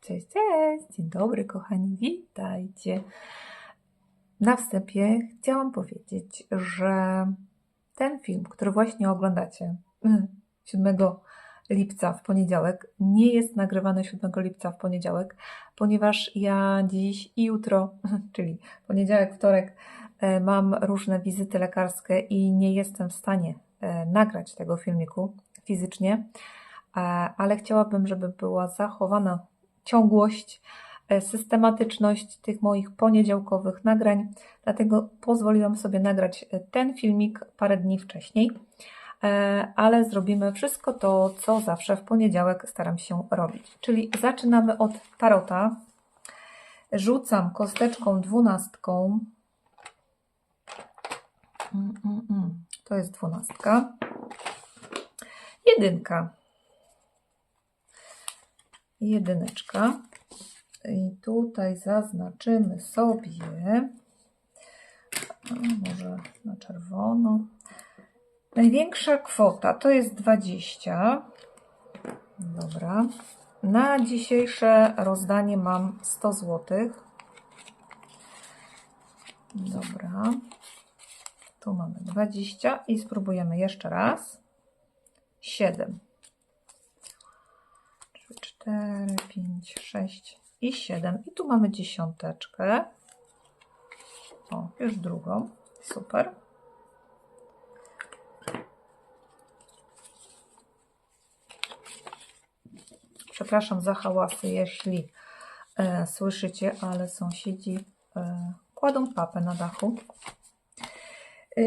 Cześć, cześć, dzień dobry kochani, witajcie. Na wstępie chciałam powiedzieć, że ten film, który właśnie oglądacie mm, 7 lipca w poniedziałek, nie jest nagrywany 7 lipca w poniedziałek, ponieważ ja dziś i jutro, czyli poniedziałek, wtorek, e, mam różne wizyty lekarskie i nie jestem w stanie e, nagrać tego filmiku fizycznie, e, ale chciałabym, żeby była zachowana ciągłość, e, systematyczność tych moich poniedziałkowych nagrań. Dlatego pozwoliłam sobie nagrać e, ten filmik parę dni wcześniej, e, ale zrobimy wszystko to, co zawsze w poniedziałek staram się robić. Czyli zaczynamy od tarota. Rzucam kosteczką dwunastką. Mm, mm, mm. To jest dwunastka. Jedynka jedyneczka. I tutaj zaznaczymy sobie, może na czerwono. Największa kwota to jest 20. Dobra. Na dzisiejsze rozdanie mam 100 zł. Dobra. Tu mamy 20 i spróbujemy jeszcze raz. 7. 4, 5, 6 i 7. I tu mamy dziesiąteczkę. O, już drugą. Super. Przepraszam za hałasy, jeśli e, słyszycie, ale sąsiedzi e, kładą papę na dachu. E,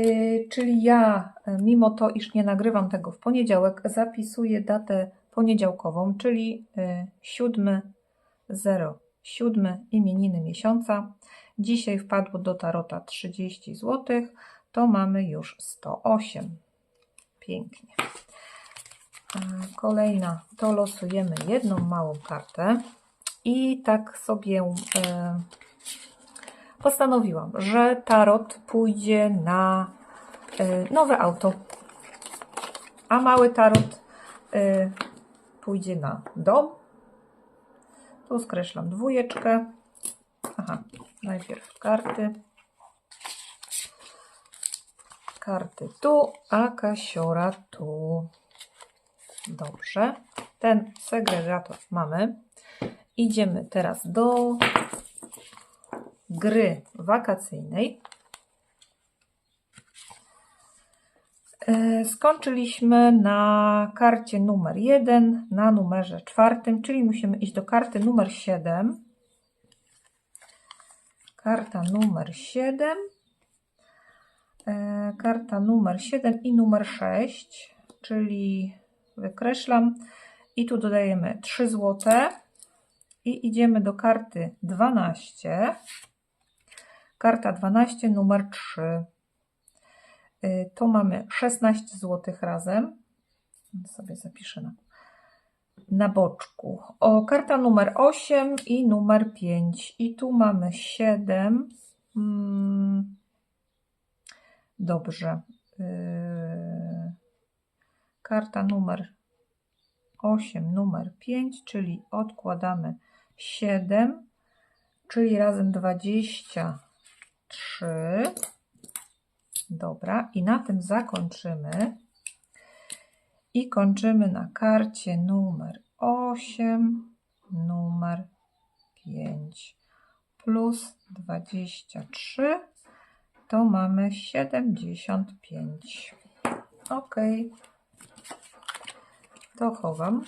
czyli ja, e, mimo to, iż nie nagrywam tego w poniedziałek, zapisuję datę poniedziałkową, czyli 7.07 imieniny miesiąca. Dzisiaj wpadło do tarota 30 zł, to mamy już 108. Pięknie. Kolejna to losujemy jedną małą kartę i tak sobie e, postanowiłam, że tarot pójdzie na e, nowe auto, a mały tarot pójdzie na dom. Tu skreślam dwójeczkę. Aha, najpierw karty. Karty tu, a kasiora tu. Dobrze. Ten segregator mamy. Idziemy teraz do gry wakacyjnej. Skończyliśmy na karcie numer 1, na numerze czwartym, czyli musimy iść do karty numer 7. Karta numer 7. E, Karta numer 7 i numer 6, czyli wykreślam i tu dodajemy 3 złote i idziemy do karty 12. Karta 12, numer 3. Y, To mamy 16 zł razem. Sobie zapiszę na, na boczku. O, karta numer 8 i numer 5. I tu mamy 7. Mm, dobrze. Yy, karta numer 8, numer 5, czyli odkładamy 7, czyli razem 23. Dobra, i na tym zakończymy. I kończymy na karcie numer 8, numer 5 plus 23 to mamy 75. Ok. To chowam.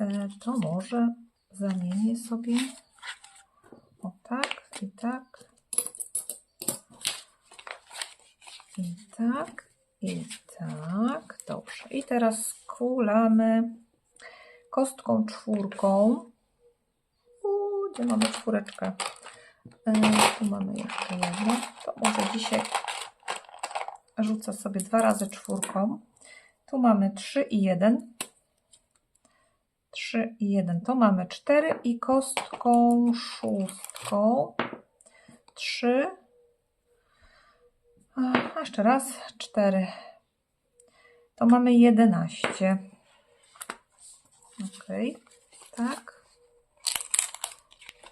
E, To może zamienię sobie o tak i tak. I tak, i tak. Dobrze. I teraz skulamy kostką czwórką. Uuu, gdzie mamy czwóreczkę? E, tu mamy jeszcze jedno. To może dzisiaj rzucę sobie dwa razy czwórką. Tu mamy 3 i 1. 3 i 1 to mamy 4 i kostką szóstką 3 a jeszcze raz 4 to mamy 11 tak.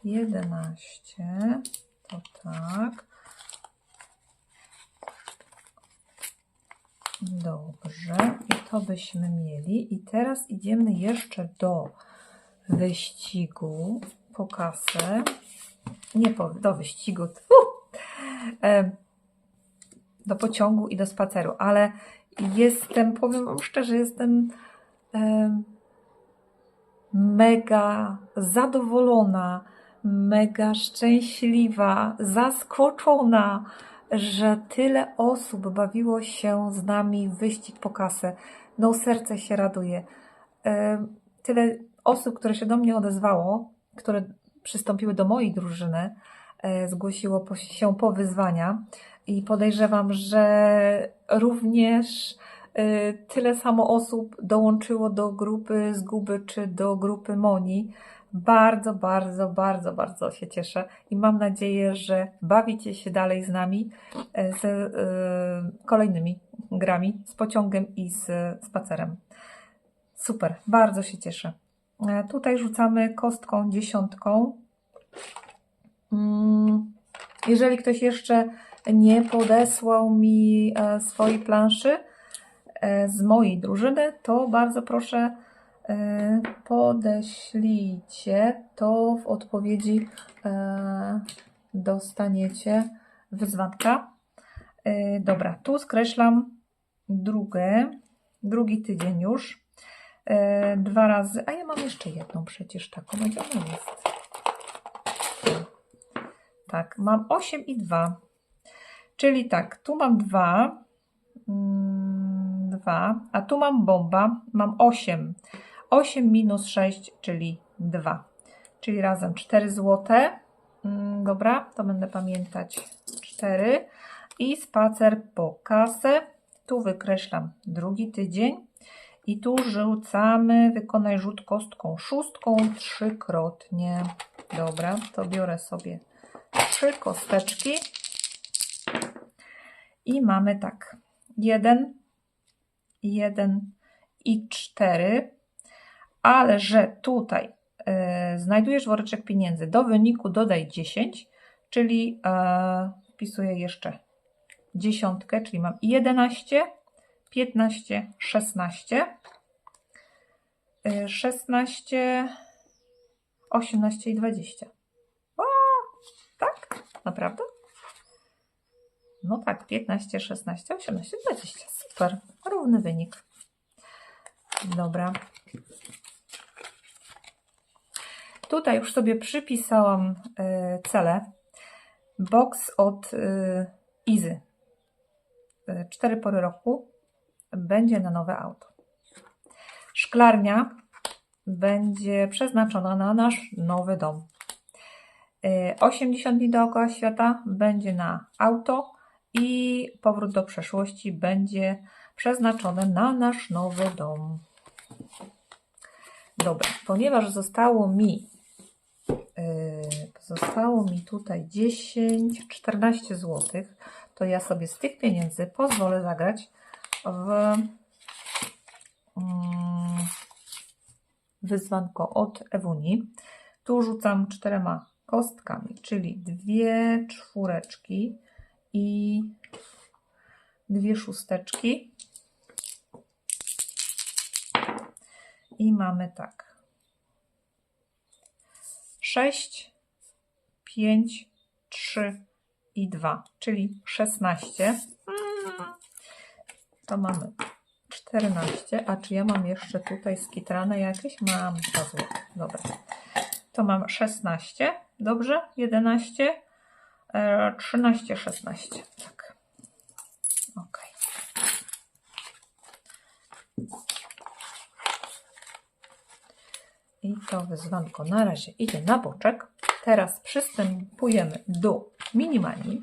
11, to tak. Dobrze, i to byśmy mieli. I teraz idziemy jeszcze do wyścigu po kasę. Nie po, do wyścigu, tfu, e, do pociągu i do spaceru, ale jestem, powiem Wam szczerze, jestem e, mega zadowolona, mega szczęśliwa, zaskoczona, że tyle osób bawiło się z nami w wyścig po kasę. No serce się raduje. E, Tyle osób, które się do mnie odezwało, które przystąpiły do mojej drużyny, e, zgłosiło się po wyzwania i podejrzewam, że również e, tyle samo osób dołączyło do grupy Zguby czy do grupy Moni. Bardzo, bardzo, bardzo, bardzo się cieszę i mam nadzieję, że bawicie się dalej z nami e, z kolejnymi grami, z pociągiem i z spacerem. Super, bardzo się cieszę. E, Tutaj rzucamy kostką dziesiątką. Mm, Jeżeli ktoś jeszcze nie podesłał mi e, swojej planszy e, z mojej drużyny, to bardzo proszę podeślijcie, to w odpowiedzi dostaniecie wyzwanka. Dobra, tu skreślam drugie, drugi tydzień już. E, Dwa razy, a ja mam jeszcze jedną przecież taką, gdzie ona jest? Tak, mam 8 i 2. Czyli tak, tu mam 2, 2, a tu mam bomba, mam 8. 8 minus 6, czyli 2. Czyli razem 4 złote. Mm, Dobra, to będę pamiętać 4. I spacer po kasę. Tu wykreślam drugi tydzień. I tu rzucamy, wykonaj rzut kostką szóstką trzykrotnie. Dobra, to biorę sobie trzy kosteczki. I mamy tak, jeden, jeden i cztery, ale że tutaj e, znajdujesz woreczek pieniędzy, do wyniku dodaj 10, czyli e, wpisuję jeszcze dziesiątkę, czyli mam 11, 15, 16, y, 16, 18 i 20. O, tak? Naprawdę? No tak, 15, 16, 18, 20. Super. Równy wynik. Dobra. Tutaj już sobie przypisałam y, cele. Box od y, Izy. Y, Cztery pory roku będzie na nowe auto. Szklarnia będzie przeznaczona na nasz nowy dom. Y, 80 dni dookoła świata będzie na auto i powrót do przeszłości będzie przeznaczony na nasz nowy dom. Dobra, ponieważ zostało mi yy, zostało mi tutaj 10, 14 zł, to ja sobie z tych pieniędzy pozwolę zagrać w mm, wyzwanko od Ewuni. Tu rzucam czterema kostkami, czyli dwie czwóreczki i dwie szósteczki. I mamy tak. 6, 5, 3 i 2, czyli 16. To mamy 14. A czy ja mam jeszcze tutaj skitrane jakieś? Mam 2 zł. Dobra. To mam 16. Dobrze? 11, e, 13, 16. Tak. Ok. I to wyzwanko na razie idzie na boczek. Teraz przystępujemy do minimani.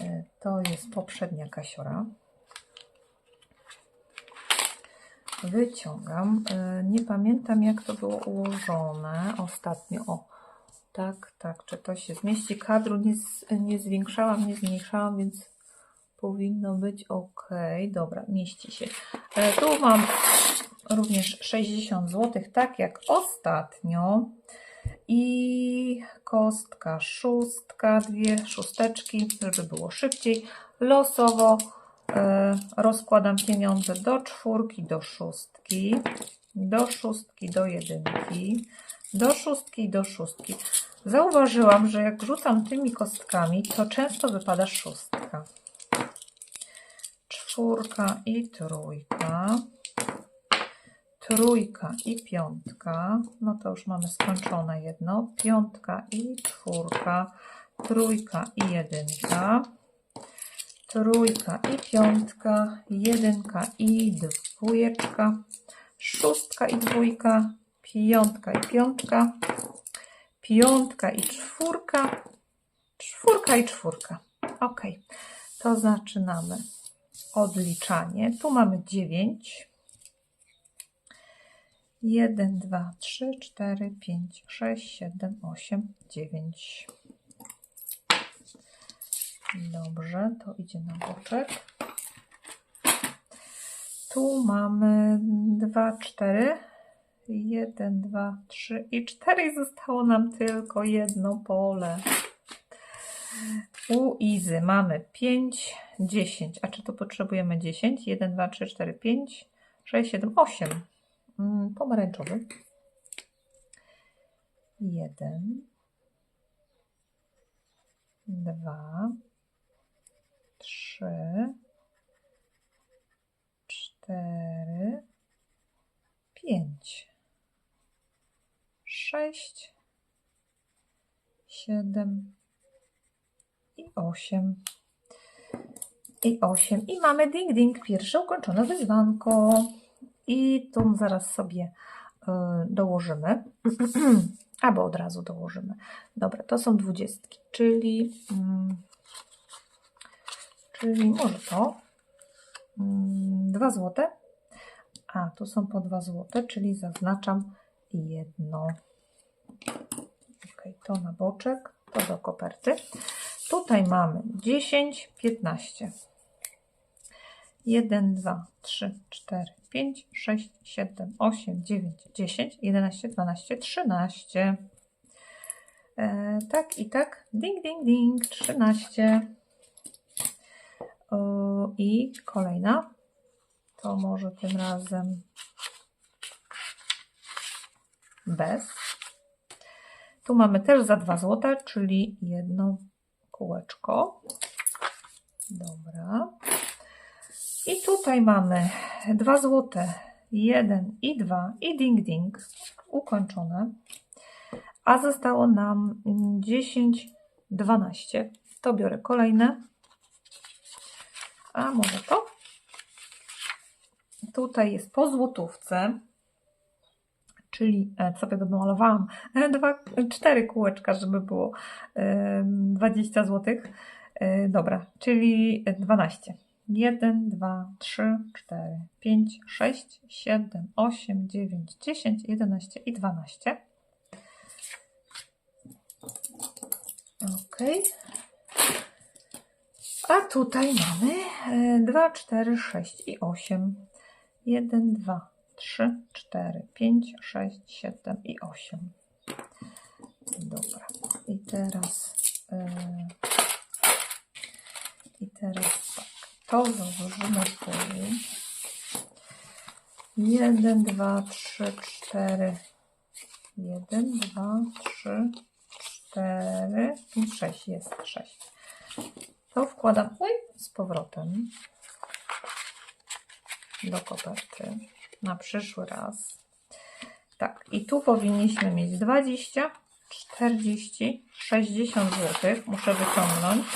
E, To jest poprzednia kasiora. Wyciągam. E, Nie pamiętam jak to było ułożone ostatnio. O, tak, tak. Czy to się zmieści? Kadru nie, nie zwiększałam, nie zmniejszałam, więc Powinno być ok. Dobra, mieści się. E, Tu mam również 60 zł, tak jak ostatnio. I kostka szóstka, dwie szósteczki, żeby było szybciej. Losowo rozkładam pieniądze do czwórki, do szóstki, do szóstki, do jedynki, do szóstki, do szóstki. Zauważyłam, że jak rzucam tymi kostkami, to często wypada szóstka. Czwórka i trójka. Trójka i piątka. No to już mamy skończone jedno. Piątka i czwórka. Trójka i jedynka. Trójka i piątka. Jedynka i dwójeczka. Szóstka i dwójka. Piątka i piątka. Piątka i czwórka. Czwórka i czwórka. Ok. To zaczynamy odliczanie. Tu mamy 9. 1, 2, 3, 4, 5, 6, 7, 8, 9. Dobrze, to idzie na boczek. Tu mamy 2, 4. 1, 2, 3 i 4 i zostało nam tylko jedno pole. U Izy mamy 5, 10. A czy tu potrzebujemy 10? 1, 2, 3, 4, 5, 6, 7, 8. Mm, Pomarańczowy. 1, 2, 3, 4, 5, 6, 7, i 8. I 8. I mamy ding ding, pierwsze ukończone wyzwanko. I tu zaraz sobie y, dołożymy. Albo od razu dołożymy. Dobra, to są dwudziestki, czyli, mm, czyli może to. Mm, 2 złote. A, tu są po 2 złote, czyli zaznaczam jedno. Ok, to na boczek, to do koperty. Tutaj mamy 10, 15. 1, 2, 3, 4, 5, 6, 7, 8, 9, 10, 11, 12, 13. E, tak i tak. Ding, ding, ding. 13. I kolejna. To może tym razem bez. Tu mamy też za 2 zł, czyli jedno kółeczko. Dobra. I tutaj mamy 2 złote, 1 i 2 i ding ding ukończone. A zostało nam 10, 12. To biorę kolejne. A może to? Tutaj jest po złotówce czyli e, sobie domalowałam e, dwa, cztery kółeczka, żeby było 20 zł. E, dobra, czyli 12. 1, 2, 3, 4, 5, 6, 7, 8, 9, 10, 11 i 12. Ok. A tutaj mamy 2, 4, 6 i 8. 1, 2, 3, 4, 5, 6, 7 i 8. Dobra. I teraz yy, i teraz tak. To założymy tu. 1, 2, 3, 4. 1, 2, 3, 4, 5, 6. Jest 6. To wkładam z powrotem do koperty na przyszły raz. Tak, i tu powinniśmy mieć 20, 40, 60 zł. Muszę wyciągnąć.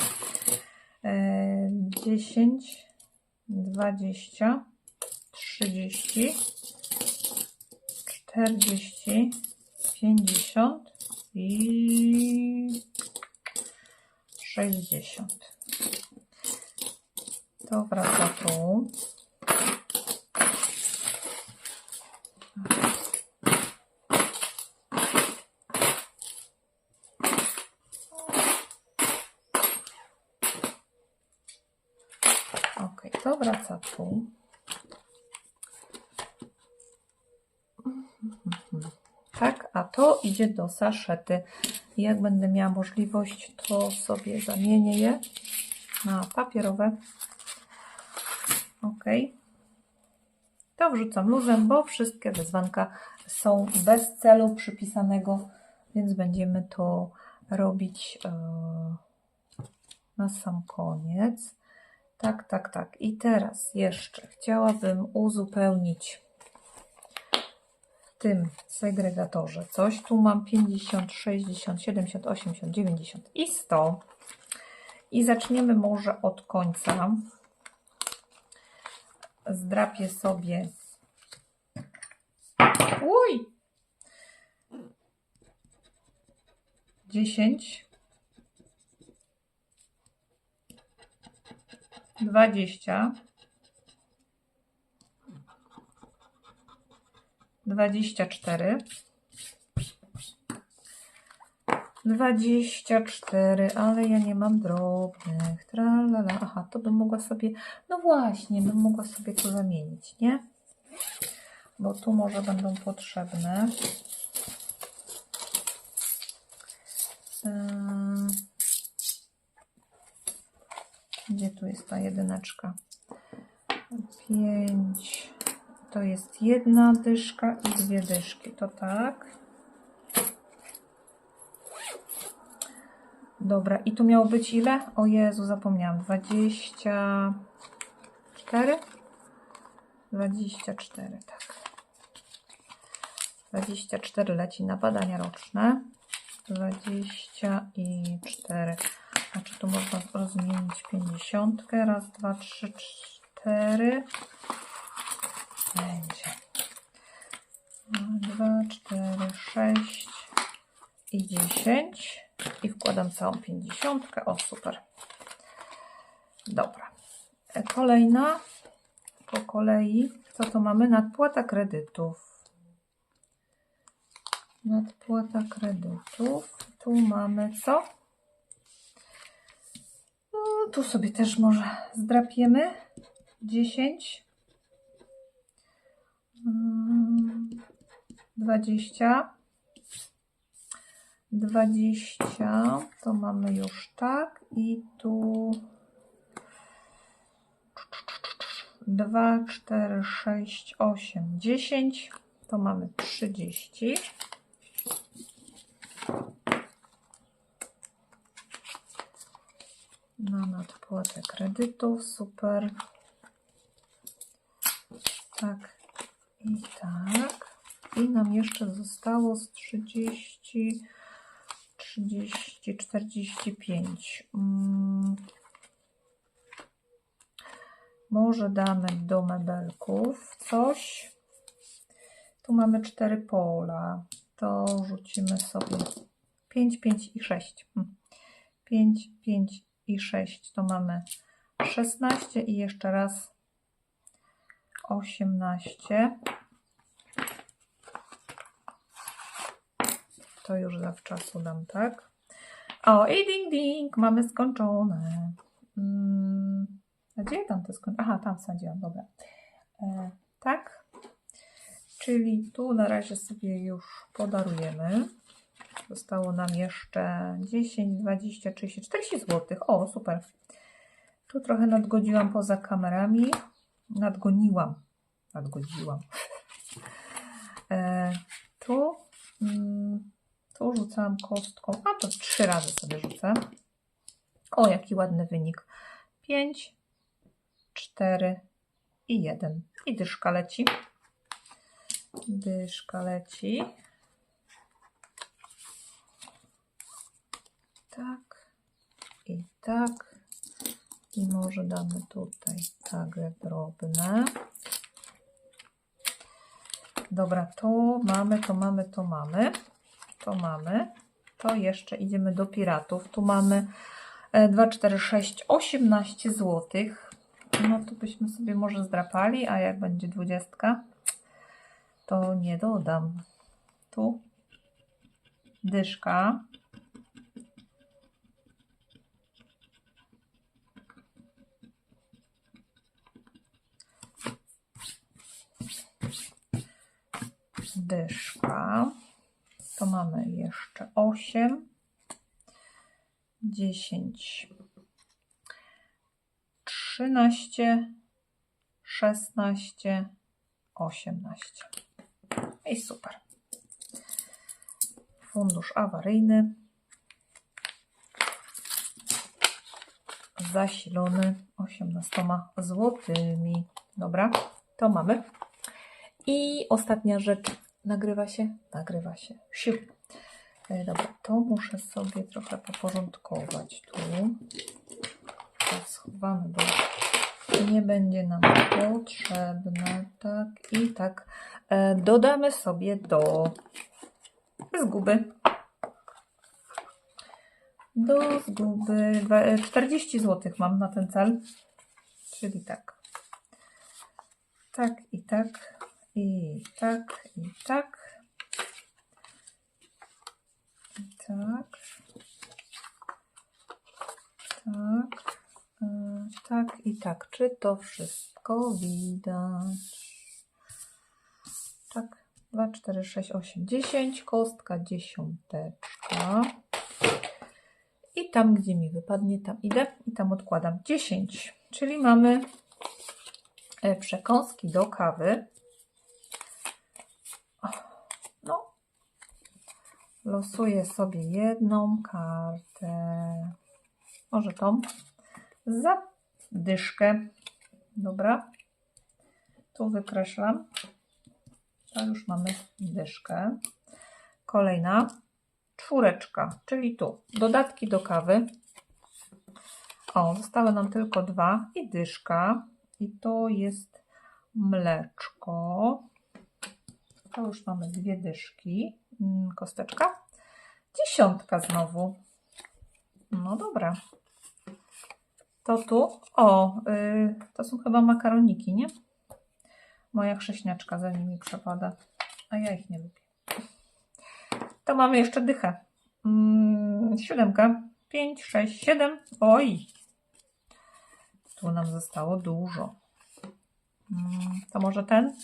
10, 20, 30, 40, 50 i 60. To wraca tu. To wraca tu. Tak, a to idzie do saszety. Jak będę miała możliwość, to sobie zamienię je na papierowe. Ok. To wrzucam luzem, bo wszystkie wyzwanka są bez celu przypisanego, więc będziemy to robić e, na sam koniec. Tak, tak, tak. I teraz jeszcze chciałabym uzupełnić w tym segregatorze coś. Tu mam 50, 60, 70, 80, 90 i 100. I zaczniemy może od końca. Zdrapię sobie. Uj! 10. 20. 24. 24, ale ja nie mam drobnych. Tralala. Aha, to bym mogła sobie, no właśnie, bym mogła sobie to zamienić, nie? Bo tu może będą potrzebne. Ym, Gdzie tu jest ta jedyneczka? 5. To jest jedna dyszka i dwie dyszki. To tak. Dobra, i tu miało być ile? O Jezu, zapomniałam. 24? 24, tak. 24 leci na badania roczne. 24. A czy tu można rozmienić 50? Raz, dwa, trzy, cztery. Będzie. Dwa, cztery, sześć i 10 i wkładam całą pięćdziesiątkę. O, super. Dobra. Kolejna po kolei. Co to mamy? Nadpłata kredytów. Nadpłata kredytów. Tu mamy co? No, tu sobie też może zdrapiemy. 10. Mm, 20. 20 to mamy już tak. I tu 2, 4, 6, 8, 10 to mamy 30 na nadpłatę kredytów, super. Tak. I tak. I nam jeszcze zostało z 30 30, 45. Mm. Może damy do mebelków coś. Tu mamy cztery pola. To rzucimy sobie 5, 5 i 6. 5, 5 i 6 to mamy 16 i jeszcze raz 18. to już zawczasu dam, tak? O, i ding ding, mamy skończone. Hmm, gdzie tam to skończyłam? Aha, tam wsadziłam, dobra. E, tak, czyli tu na razie sobie już podarujemy. Zostało nam jeszcze 10, 20, 30, 40 zł. O, super. Tu trochę nadgodziłam poza kamerami. Nadgoniłam. Nadgodziłam. E, tu mm, tu rzucałam kostką, a to trzy razy sobie rzucę. O, jaki ładny wynik. 5, 4 i 1. I dyszka leci. Dyszka leci. Tak i tak. I może damy tutaj tak drobne. Dobra, to mamy, to mamy, to mamy to mamy. To jeszcze idziemy do piratów. Tu mamy 2, 4, 6, 18 zł. No to byśmy sobie może zdrapali, a jak będzie 20, to nie dodam. Tu dyszka. Dyszka. Mamy jeszcze 8, 10, 13, 16, 18. I super. Fundusz awaryjny. Zasilony 18 złotymi. Dobra, to mamy. I ostatnia rzecz. Nagrywa się? Nagrywa się. Siu. E, Dobra, to muszę sobie trochę poporządkować tu. To schowamy, bo nie będzie nam potrzebne. Tak i tak. E, Dodamy sobie do zguby. Do zguby dwa- e, 40 zł mam na ten cel. Czyli tak. Tak i tak. I tak, i tak. I tak. Tak. e, Tak i tak. Czy to wszystko widać? Tak. 2, 4, 6, 8, 10. Kostka dziesiąteczka. I tam, gdzie mi wypadnie, tam idę i tam odkładam 10. Czyli mamy e, przekąski do kawy. O, No, losuję sobie jedną kartę. Może tą. Za dyszkę. Dobra. Tu wykreślam. To już mamy dyszkę. Kolejna czwóreczka, czyli tu. Dodatki do kawy. O, zostały nam tylko dwa i dyszka. I to jest mleczko. To już mamy dwie dyszki. Mm, Kosteczka. Dziesiątka znowu. No dobra. To tu. O, y, to są chyba makaroniki, nie? Moja chrześniaczka za nimi przepada. A ja ich nie lubię. To mamy jeszcze dychę. Mm, siódemka. Pięć, sześć, siedem. Oj. Tu nam zostało dużo. Mm, to może ten?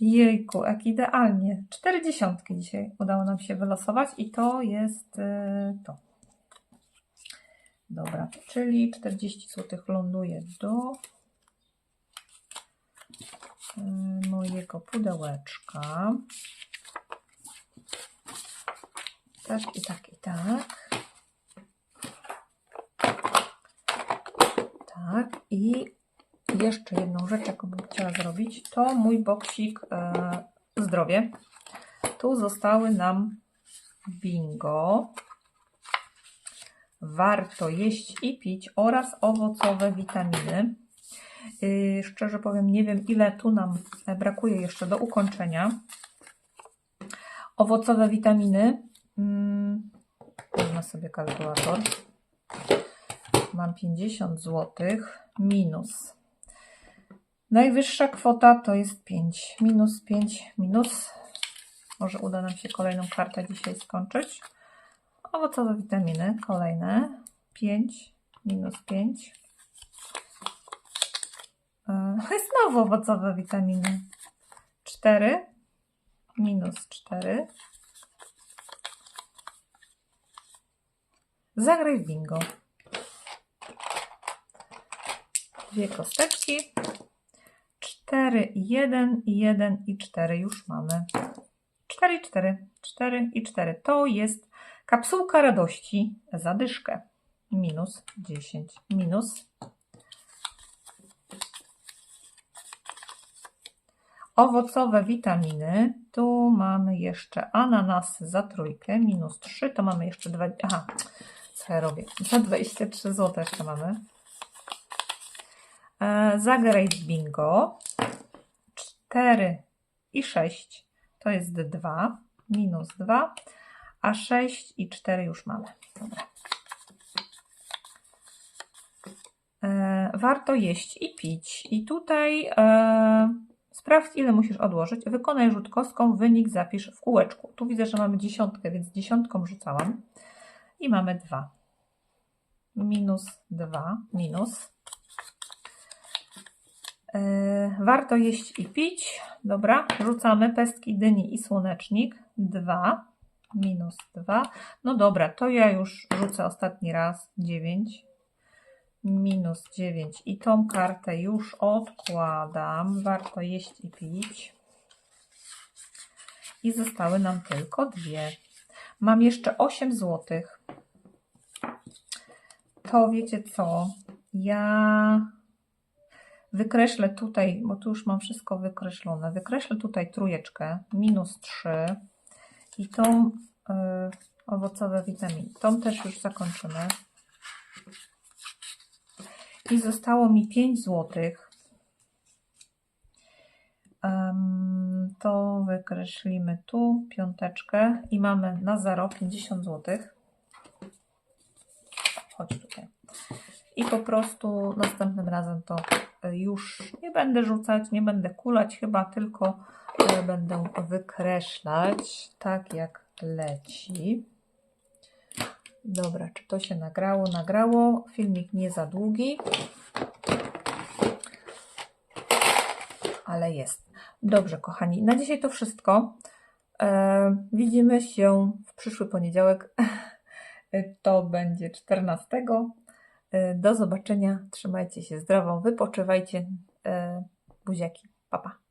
Jejku, jak idealnie. Cztery dziesiątki dzisiaj udało nam się wylosować i to jest y, to. Dobra, czyli 40 zł ląduje do y, mojego pudełeczka. Tak i tak i tak. Tak i jeszcze jedną rzecz, jaką bym chciała zrobić, to mój boksik e, zdrowie. Tu zostały nam bingo. Warto jeść i pić oraz owocowe witaminy. Yy, szczerze powiem, nie wiem ile tu nam brakuje jeszcze do ukończenia. Owocowe witaminy. Mm, wezmę sobie kalkulator. Mam 50 zł minus. Najwyższa kwota to jest 5. Minus 5 minus. Może uda nam się kolejną kartę dzisiaj skończyć. Owocowe witaminy. Kolejne. 5 minus 5. Yy, Znowu owocowe witaminy. 4 minus 4. Zagraj bingo. Dwie kosteczki. 4, 1, 1 i 4 już mamy. 4 i 4. 4 i 4. To jest kapsułka radości za dyszkę. Minus 10. Minus. Owocowe witaminy. Tu mamy jeszcze ananasy za trójkę. Minus 3. To mamy jeszcze 2. Aha, co ja robię? Za 23 zł jeszcze mamy. E, Zagraj w bingo. 4 i 6 to jest 2. Minus 2. A 6 i 4 już mamy. Dobra. E, warto jeść i pić. I tutaj e, sprawdź, ile musisz odłożyć. Wykonaj rzut kostką, wynik zapisz w kółeczku. Tu widzę, że mamy dziesiątkę, więc dziesiątką rzucałam. I mamy 2. Minus 2. Minus. E, warto jeść i pić. Dobra, rzucamy pestki dyni i słonecznik. 2 minus 2. No dobra, to ja już rzucę ostatni raz. 9 minus 9. I tą kartę już odkładam. Warto jeść i pić. I zostały nam tylko dwie. Mam jeszcze 8 złotych. To wiecie co? Ja wykreślę tutaj, bo tu już mam wszystko wykreślone. Wykreślę tutaj trójeczkę, minus 3 i tą y, owocowe witaminy. Tą też już zakończymy. I zostało mi 5 złotych. To wykreślimy tu piąteczkę i mamy na 0 50 złotych. Chodź tutaj. I po prostu następnym razem to już nie będę rzucać, nie będę kulać, chyba tylko y, będę wykreślać tak jak leci. Dobra, czy to się nagrało? Nagrało. Filmik nie za długi, ale jest. Dobrze, kochani, na dzisiaj to wszystko. E, widzimy się w przyszły poniedziałek. To będzie 14. E, Do zobaczenia. Trzymajcie się zdrowo, wypoczywajcie. E, Buziaki. Pa, pa.